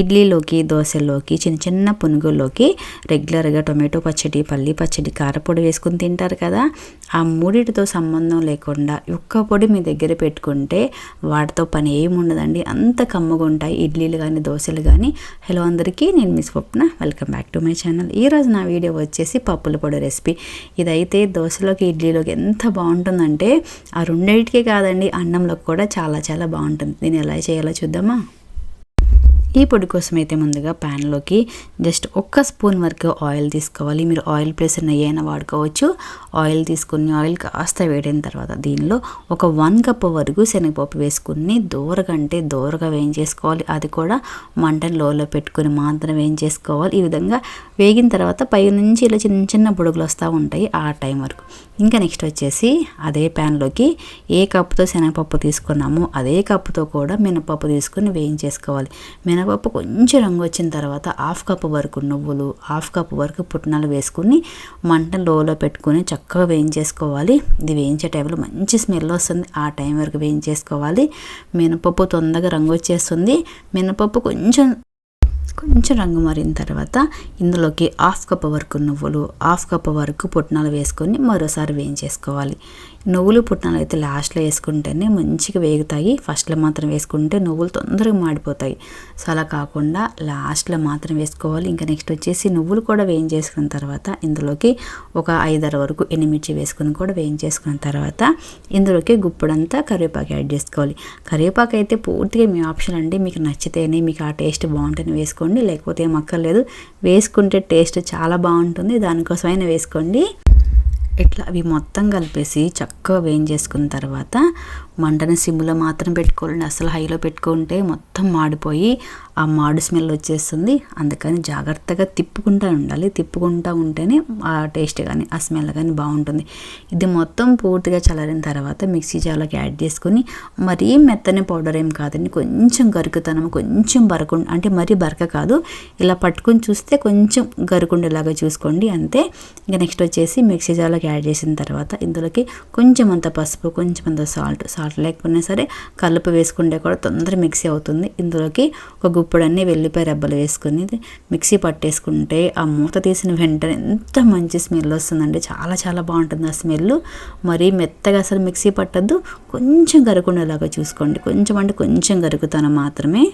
ఇడ్లీలోకి దోశలోకి చిన్న చిన్న పునుగుల్లోకి రెగ్యులర్గా టొమాటో పచ్చడి పల్లి పచ్చడి కారపొడి వేసుకుని తింటారు కదా. ఆ మూడిటితో సంబంధం లేకుండా ఒక్క పొడి మీ దగ్గర పెట్టుకుంటే వాటితో పని ఏమి ఉండదండి. అంత కమ్మగా ఉంటాయి ఇడ్లీలు కానీ దోశలు కానీ హలో అందరికీ నేను మీ Swapna. Welcome back to my channel. ఈరోజు నా వీడియో వచ్చేసి పప్పుల పొడి రెసిపీ. ఇదైతే దోశలోకి ఇడ్లీలోకి ఎంత బాగుంటుందంటే ఆ రెండింటికే కాదండి అన్నంలోకి కూడా చాలా చాలా బాగుంటుంది. నేను ఎలా చేయాలో చూద్దామా? ఈ పొడి కోసం అయితే ముందుగా ప్యాన్లోకి జస్ట్ ఒక్క స్పూన్ వరకు ఆయిల్ తీసుకోవాలి. మీరు ఆయిల్ ప్లేస్ నెయ్యి వాడుకోవచ్చు. ఆయిల్ తీసుకుని ఆయిల్ కాస్త వేడిన తర్వాత దీనిలో ఒక వన్ కప్ వరకు శనగపప్పు వేసుకుని దూరగా అంటే దూరగా వేయించేసుకోవాలి. అది కూడా మంటను లోలో పెట్టుకుని మాత్రం వేయించేసుకోవాలి. ఈ విధంగా వేగిన తర్వాత పై నుంచి ఇలా చిన్న చిన్న బుడుగులు వస్తూ ఉంటాయి ఆ టైం వరకు. ఇంకా నెక్స్ట్ వచ్చేసి అదే ప్యాన్లోకి ఏ కప్పుతో శనగపప్పు తీసుకున్నామో అదే కప్పుతో కూడా మినపప్పు తీసుకుని వేయించేసుకోవాలి. మినప మినపప్పు కొంచెం రంగు వచ్చిన తర్వాత హాఫ్ కప్ వరకు నువ్వులు హాఫ్ కప్ వరకు పుట్నాలు వేసుకుని మంట లోలో పెట్టుకుని చక్కగా వేయించేసుకోవాలి. ఇది వేయించే టైంలో మంచి స్మెల్ వస్తుంది. ఆ టైం వరకు వేయించేసుకోవాలి. మినపప్పు తొందరగా రంగు వచ్చేస్తుంది. మినపప్పు కొంచెం కొంచెం రంగు మారిన తర్వాత ఇందులోకి హాఫ్ కప్ వరకు నువ్వులు హాఫ్ కప్ వరకు పుట్నాలు వేసుకొని మరోసారి వేయించేసుకోవాలి. నువ్వులు పుట్నాలు అయితే లాస్ట్లో వేసుకుంటేనే మంచిగా వేగుతాయి. ఫస్ట్లో మాత్రం వేసుకుంటే నువ్వులు తొందరగా మాడిపోతాయి. సో అలా కాకుండా లాస్ట్లో మాత్రం వేసుకోవాలి. ఇంకా నెక్స్ట్ వచ్చేసి నువ్వులు కూడా వేయించేసుకున్న తర్వాత ఇందులోకి ఒక ఐదారు వరకు ఎండుమిర్చి వేసుకుని కూడా వేయించేసుకున్న తర్వాత ఇందులోకి గుప్పుడంతా కరివేపాకు యాడ్ చేసుకోవాలి. కరివేపాకు అయితే పూర్తిగా మీ ఆప్షన్ అండి. మీకు నచ్చితేనే మీకు ఆ టేస్ట్ బాగుంటుంది వేసుకోండి లేకపోతే ఏం అక్కర్లేదు. వేసుకుంటే టేస్ట్ చాలా బాగుంటుంది. దానికోసమైనా వేసుకోండి. ఇట్లా అవి మొత్తం కలిపేసి చక్కగా వేయించేసుకున్న తర్వాత మంటని సిమ్లో మాత్రం పెట్టుకోవాలండి. అసలు హైలో పెట్టుకుంటే మొత్తం మాడిపోయి ఆ మాడు స్మెల్ వచ్చేస్తుంది. అందుకని జాగ్రత్తగా తిప్పుకుంటూ ఉండాలి. తిప్పుకుంటూ ఉంటేనే ఆ టేస్ట్ కానీ ఆ స్మెల్ కానీ బాగుంటుంది. ఇది మొత్తం పూర్తిగా చల్లారిన తర్వాత మిక్సీ జార్లోకి యాడ్ చేసుకుని మరీ మెత్తని పౌడర్ ఏం కాదండి. కొంచెం గరుకుతనం కొంచెం బరకు అంటే మరీ బరక కాదు. ఇలా పట్టుకొని చూస్తే కొంచెం గరుకుండేలాగా చూసుకోండి. అంతే. ఇంకా నెక్స్ట్ వచ్చేసి మిక్సీ జార్లోకి యాడ్ చేసిన తర్వాత ఇందులోకి కొంచెం అంత పసుపు కొంచెం అంత సాల్ట్ సాల్ట్ లేకపోయినా సరే కలుపు వేసుకుంటే కూడా తొందర మిక్సీ అవుతుంది. ఇందులోకి ఒక గుప్పుడన్నీ వెల్లిపాయ రెబ్బలు వేసుకుని మిక్సీ పట్టేసుకుంటే ఆ మూత తీసిన వెంటనే ఎంత మంచి స్మెల్ వస్తుందండి. చాలా చాలా బాగుంటుంది ఆ స్మెల్. మరీ మెత్తగా అసలు మిక్సీ పట్టద్దు. కొంచెం గరుకుండేలాగా చూసుకోండి. కొంచెం అంటే కొంచెం గరుకుతాను మాత్రమే.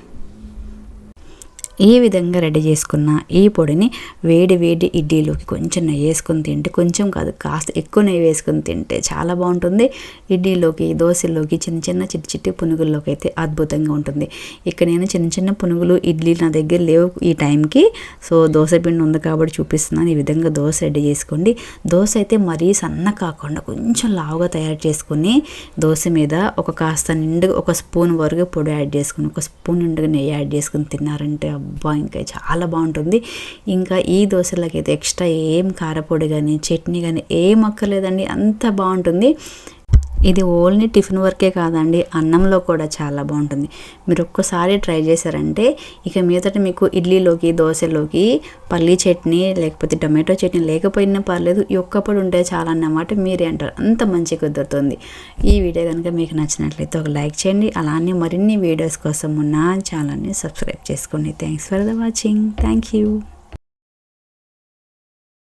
ఈ విధంగా రెడీ చేసుకున్న ఈ పొడిని వేడి వేడి ఇడ్లీలోకి కొంచెం నెయ్యి వేసుకొని తింటే కొంచెం కాదు కాస్త ఎక్కువ నెయ్యి వేసుకొని తింటే చాలా బాగుంటుంది. ఇడ్లీలోకి దోశల్లోకి చిన్న చిన్న చిట్టి చిట్టి పునుగుల్లోకి అయితే అద్భుతంగా ఉంటుంది. ఇక్కడ నేను చిన్న చిన్న పునుగులు ఇడ్లీ నా దగ్గర లేవు ఈ టైంకి. సో దోశ పిండి ఉంది కాబట్టి చూపిస్తున్నాను. ఈ విధంగా దోశ రెడీ చేసుకోండి. దోశ అయితే మరీ సన్న కాకుండా కొంచెం లావుగా తయారు చేసుకుని దోశ మీద ఒక కాస్త నిండుగా ఒక స్పూన్ వరకు పొడి యాడ్ చేసుకుని ఒక స్పూన్ నిండుగా నెయ్యి యాడ్ చేసుకుని తిన్నారంటే అబ్బా ఇంకా చాలా బాగుంటుంది. ఇంకా ఈ దోశలకి అయితే ఎక్స్ట్రా ఏం కారపొడి కానీ చట్నీ కానీ ఏం అక్కర్లేదండి. అంత బాగుంటుంది. ఇది ఓన్లీ టిఫిన్ వరకే కాదండి అన్నంలో కూడా చాలా బాగుంటుంది. మీరు ఒక్కసారి ట్రై చేశారంటే ఇక మీదట మీకు ఇడ్లీలోకి దోశలోకి పల్లీ చట్నీ లేకపోతే టొమాటో చట్నీ లేకపోయినా పర్లేదు ఒక్కప్పుడు ఉంటే చాలా అన్నమాట మీరే అంటారు. అంత మంచి కుదురుతుంది. ఈ వీడియో కనుక మీకు నచ్చినట్లయితే ఒక లైక్ చేయండి అలానే మరిన్ని వీడియోస్ కోసం ఉన్న ఛానల్ని సబ్స్క్రైబ్ చేసుకోండి. Thanks for the watching. Thank you.